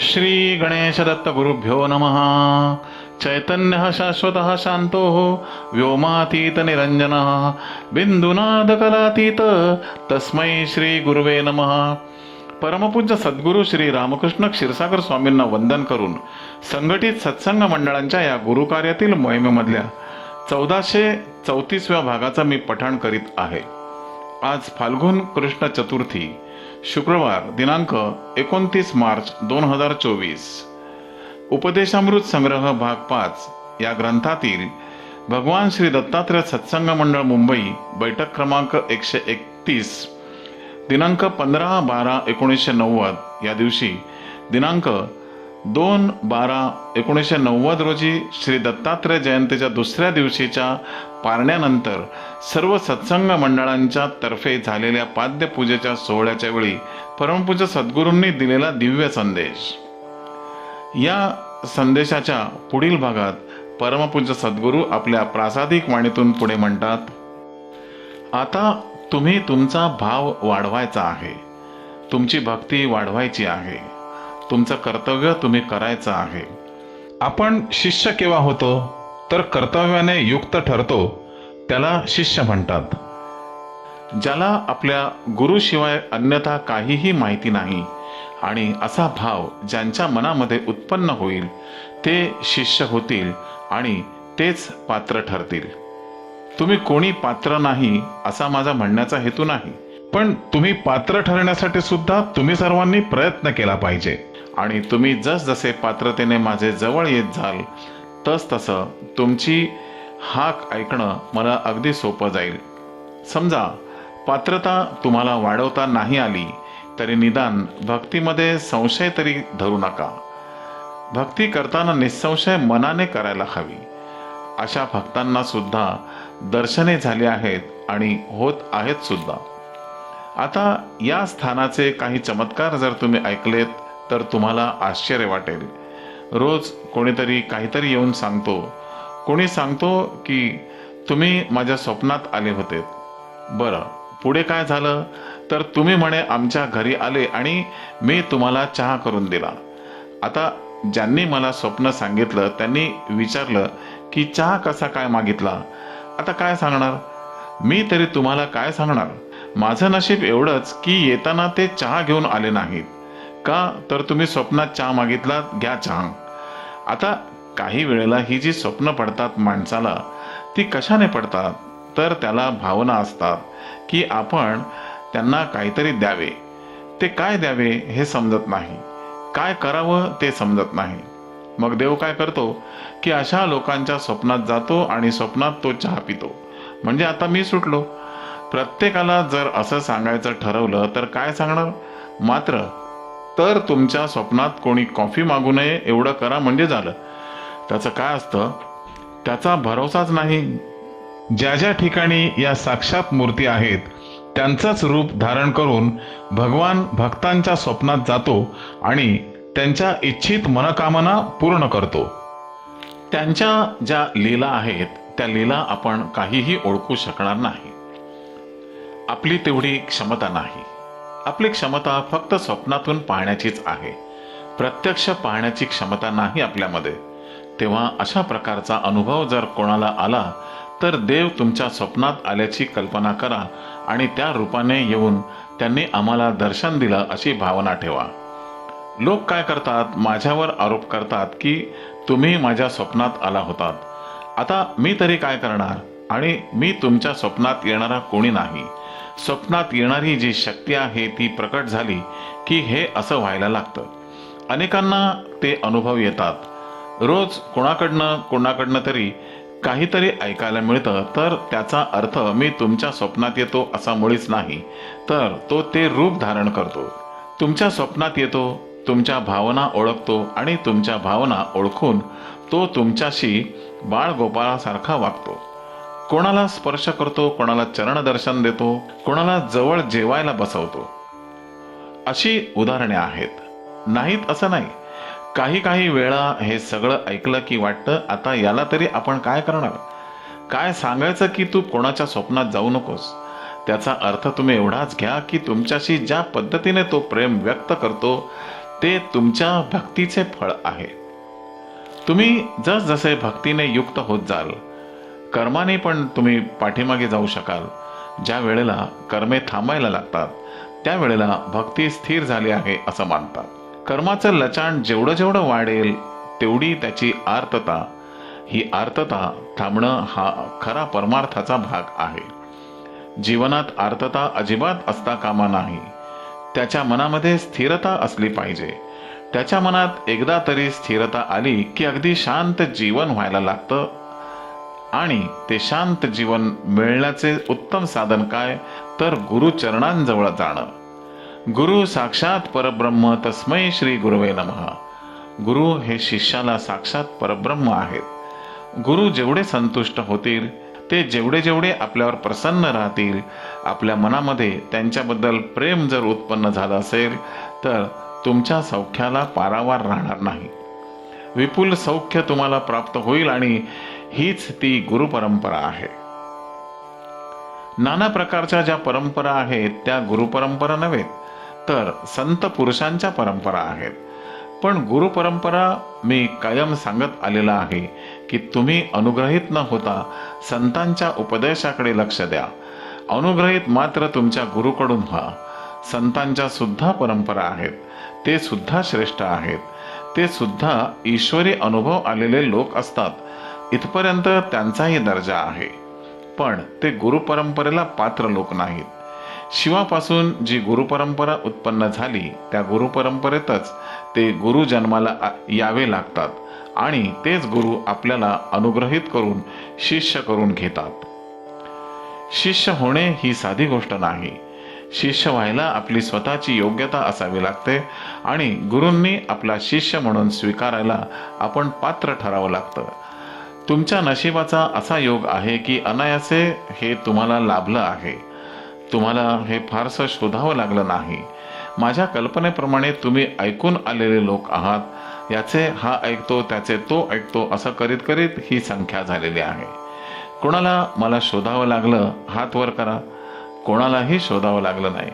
श्री गणेश दत्त गुरुभ्यो नमः। चैतन्य शाश्वत शांतो व्योमातीत निरंजन बिंदुनाद कलातीत तस्मै श्री गुरुवे नमः। परमपूज्य सद्गुरू श्री रामकृष्ण क्षीरसागर स्वामींना वंदन करून संघटित सत्संग मंडळांच्या या गुरुकार्यातील मोहिमेमधल्या चौदाशे चौतीसव्या भागाचा मी पठण करीत आहे. आज फाल्गुन कृष्ण चतुर्थी शुक्रवार दिनांक एकोणतीस मार्च दोन हजार चोवीस. उपदेशामृत संग्रह भाग पाच या ग्रंथातील भगवान श्री दत्तात्रय सत्संग मंडळ मुंबई बैठक क्रमांक एकशे एकतीस दिनांक पंधरा बारा एकोणीसशे नव्वद. या दिवशी दिनांक दोन बारा एकोणीसशे नव्वद रोजी श्री दत्तात्रय जयंतीच्या दुसऱ्या दिवशीच्या पारण्यानंतर सर्व सत्संग मंडळांच्या तर्फे झालेल्या पाद्यपूजेच्या सोहळ्याच्या वेळी परमपूज्य सद्गुरूंनी दिलेला दिव्य संदेश. या संदेशाच्या पुढील भागात परमपूज्य सद्गुरू आपल्या प्रासादिक वाणीतून पुढे म्हणतात आता तुम्ही तुमचा भाव वाढवायचा आहे. तुमची भक्ती वाढवायची आहे. तुमचं कर्तव्य तुम्ही करायचं आहे. आपण शिष्य केव्हा होतो? तर कर्तव्याने युक्त ठरतो त्याला शिष्य म्हणतात. ज्याला आपल्या गुरुशिवाय अन्यथा काहीही माहिती नाही आणि असा भाव ज्यांच्या मनामध्ये उत्पन्न होईल ते शिष्य होतील आणि तेच पात्र ठरतील. तुम्ही कोणी पात्र नाही असा माझा म्हणण्याचा हेतू नाही. पण तुम्ही पात्र ठरण्यासाठी सुद्धा तुम्ही सर्वांनी प्रयत्न केला पाहिजे. आणि तुम्ही जसजसे पात्रतेने माझे जवळ येत जाल तस तसं तुमची हाक ऐकणं मला अगदी सोपं जाईल. समजा पात्रता तुम्हाला वाढवता नाही आली तरी निदान भक्तीमध्ये संशय तरी धरू नका. भक्ती करताना निसंशय मनाने करायला हवी. अशा भक्तांना सुद्धा दर्शने झाली आहेत आणि होत आहेत सुद्धा. आता या स्थानाचे काही चमत्कार जर तुम्ही ऐकलेत तर तुम्हाला आश्चर्य वाटेल. रोज कोणीतरी काहीतरी येऊन सांगतो. कोणी सांगतो की तुम्ही माझ्या स्वप्नात आले होते. बरं पुढे काय झालं? तर तुम्ही म्हणे आमच्या घरी आले आणि मी तुम्हाला चहा करून दिला. आता ज्यांनी मला स्वप्न सांगितलं त्यांनी विचारलं की चहा कसा काय मागितला? आता काय सांगणार? मी तरी तुम्हाला काय सांगणार? माझं नशीब एवढंच की येताना ते चहा घेऊन आले नाहीत. का तर तुम्ही स्वप्नात चहा मागितला घ्या चहा. आता काही वेळेला ही जी स्वप्न पडतात माणसाला ती कशाने पडतात? तर त्याला भावना असतात की आपण त्यांना काहीतरी द्यावे. ते काय द्यावे हे समजत नाही. काय करावं ते समजत नाही. मग देव काय करतो की अशा लोकांच्या स्वप्नात जातो आणि स्वप्नात तो चहा पितो. म्हणजे आता मी सुटलो. प्रत्येकाला जर असं सांगायचं ठरवलं तर काय सांगणार? मात्र तर तुमच्या स्वप्नात कोणी कॉफी मागू नये एवढं करा म्हणजे झालं. त्याचं काय असतं? त्याचा भरोसाच नाही. ज्या ज्या ठिकाणी या साक्षात मूर्ती आहेत त्यांचंच रूप धारण करून भगवान भक्तांच्या स्वप्नात जातो आणि त्यांच्या इच्छित मनकामना पूर्ण करतो. त्यांच्या ज्या लीला आहेत त्या लीला आपण काहीही ओळखू शकणार नाही. आपली तेवढी क्षमता नाही. आपली क्षमता फक्त स्वप्नातून पाहण्याचीच आहे. प्रत्यक्ष पाहण्याची क्षमता नाही आपल्यामध्ये. तेव्हा अशा प्रकारचा अनुभव जर कोणाला आला तर देव तुमच्या स्वप्नात आल्याची कल्पना करा आणि त्या रूपाने येऊन त्यांनी आम्हाला दर्शन दिलं अशी भावना ठेवा. लोक काय करतात? माझ्यावर आरोप करतात की तुम्ही माझ्या स्वप्नात आला होतात. आता मी तरी काय करणार? आणि मी तुमच्या स्वप्नात येणारा कोणी नाही. स्वप्नात येणारी जी शक्ती आहे ती प्रकट झाली की हे असं व्हायला लागतं. अनेकांना ते अनुभव येतात. रोज कोणाकडनं कोणाकडनं तरी काहीतरी ऐकायला मिळतं तर त्याचा अर्थ मी तुमच्या स्वप्नात येतो असा मुळीच नाही तर तो ते रूप धारण करतो. तुमच्या स्वप्नात येतो तुमच्या भावना ओळखतो आणि तुमच्या भावना ओळखून तो तुमच्याशी बाळगोपाळासारखा वागतो. कोणाला स्पर्श करतो कोणाला चरण दर्शन देतो कोणाला जवळ जेवायला बसवतो. अशी उदाहरणे आहेत. नाहीत असं नाही. काही काही वेळा हे सगळं ऐकलं की वाटतं आता याला तरी आपण काय करणार? काय सांगायचं की तू कोणाच्या स्वप्नात जाऊ नकोस? त्याचा अर्थ तुम्ही एवढाच घ्या की तुमच्याशी ज्या पद्धतीने तो प्रेम व्यक्त करतो ते तुमच्या भक्तीचे फळ आहे. तुम्ही जसजसे भक्तीने युक्त होत जाल कर्माने पण तुम्ही पाठीमागे जाऊ शकाल. ज्या वेळेला कर्मे थांबायला लागतात त्यावेळेला भक्ती स्थिर झाली आहे असं मानतात. कर्माचं लचाण जेवढं जेवढं वाढेल तेवढी त्याची आर्तता. ही आर्तता थांबणं हा खरा परमार्थाचा भाग आहे. जीवनात आर्तता अजिबात असता कामा नाही. त्याच्या मनामध्ये स्थिरता असली पाहिजे. त्याच्या मनात एकदा तरी स्थिरता आली की अगदी शांत जीवन व्हायला लागतं. आणि ते शांत जीवन मिळण्याचे उत्तम साधन काय? तर गुरुचरणांजवळ जाणं. गुरु साक्षात परब्रह्म तस्मै श्री गुरुवे नमः. गुरु हे शिष्याला साक्षात परब्रह्म आहेत. गुरु जेवढे संतुष्ट होतील ते जेवढे जेवढे आपल्यावर प्रसन्न राहतील आपल्या मनामध्ये त्यांच्याबद्दल प्रेम जर उत्पन्न झालं असेल तर तुमच्या सौख्याला पारावार राहणार नाही. विपुल सौख्य तुम्हाला प्राप्त होईल आणि हीच ती गुरुपरंपरा आहे. नाना प्रकारच्या ज्या परंपरा आहेत त्या गुरुपरंपरा नव्हेत तर संत पुरुषांच्या परंपरा आहेत. पण गुरुपरंपरा मी कायम सांगत आलेला आहे की तुम्ही अनुग्रहित न होता संतांच्या उपदेशाकडे लक्ष द्या. अनुग्रहित मात्र तुमच्या गुरुकडून व्हा. संतांच्या सुद्धा परंपरा आहेत ते सुद्धा श्रेष्ठ आहेत. ते सुद्धा ईश्वरी अनुभव आलेले लोक असतात. इथपर्यंत त्यांचाही दर्जा आहे. पण ते गुरुपरंपरेला पात्र लोक नाहीत. शिवापासून जी गुरुपरंपरा उत्पन्न झाली त्या गुरुपरंपरेतच ते गुरु जन्माला यावे लागतात आणि तेच गुरु आपल्याला अनुग्रहित करून शिष्य करून घेतात. शिष्य होणे ही साधी गोष्ट नाही. शिष्य व्हायला आपली स्वतःची योग्यता असावी लागते आणि गुरूंनी आपला शिष्य म्हणून स्वीकारायला आपण पात्र ठरावं लागतं. तुमच्या नशिबाचा असा योग आहे की अनायासे हे तुम्हाला लाभलं आहे. तुम्हाला हे फारसं शोधावं लागलं नाही. माझ्या कल्पनेप्रमाणे तुम्ही ऐकून आलेले लोक आहात. याचे हा ऐकतो त्याचे तो ऐकतो असं करीत करीत ही संख्या झालेली आहे. कोणाला मला शोधावं लागलं हात वर करा. कोणालाही शोधावं लागलं नाही.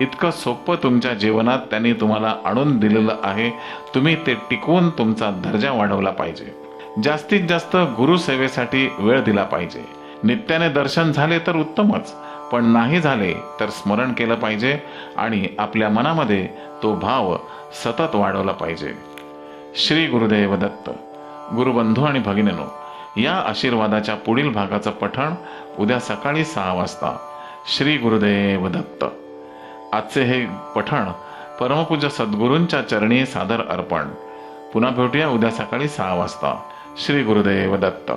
इतकं सोपं तुमच्या जीवनात त्यांनी तुम्हाला आणून दिलेलं आहे. तुम्ही ते टिकवून तुमचा दर्जा वाढवला पाहिजे. जास्तीत जास्त गुरुसेवेसाठी वेळ दिला पाहिजे. नित्याने दर्शन झाले तर उत्तमच पण नाही झाले तर स्मरण केलं पाहिजे आणि आपल्या मनामध्ये तो भाव सतत वाढवला पाहिजे. श्री गुरुदेव दत्त गुरुबंधू आणि भगिनीनो या आशीर्वादाच्या पुढील भागाचं पठण उद्या सकाळी सहा वाजता श्री गुरुदेव दत्त आजचे हे पठण परमपूज्य सद्गुरूंच्या चरणी सादर अर्पण. पुन्हा भेटूया उद्या सकाळी सहा वाजता. श्री गुरुदेव दत्त